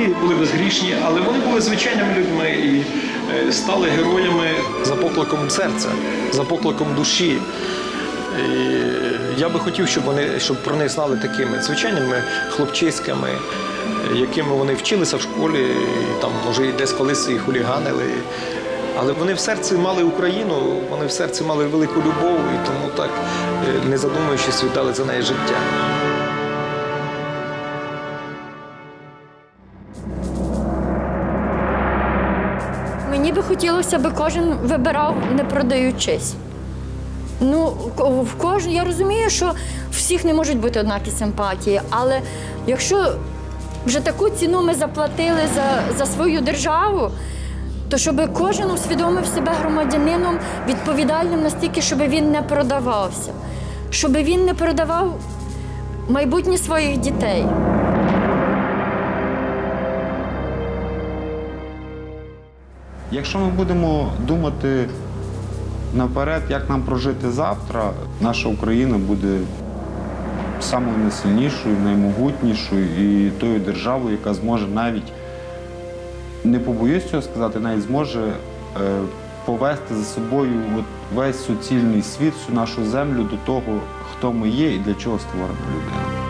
Молоді, були безгрішні, але вони були звичайними людьми і е, стали героями за покликом серця, за покликом душі. І я би хотів, щоб вони щоб про них знали такими звичайними хлопчиськами, якими вони вчилися в школі, і там може і десь колись і хуліганили. Але вони в серці мали Україну, вони в серці мали велику любов, і тому так, е, не задумуючись, віддали за неї життя. Мені би хотілося, аби кожен вибирав, не продаючись. Ну, в кожен, я розумію, що всіх не можуть бути однакі симпатії, але якщо вже таку ціну ми заплатили за, за свою державу, то щоб кожен усвідомив себе громадянином відповідальним настільки, щоб він не продавався, щоб він не продавав майбутнє своїх дітей. Якщо ми будемо думати наперед, як нам прожити завтра, наша Україна буде самою найсильнішою, наймогутнішою і тою державою, яка зможе навіть, не побоюсь цього сказати, навіть зможе е, повести за собою от весь суцільний світ, всю нашу землю до того, хто ми є і для чого створена людина.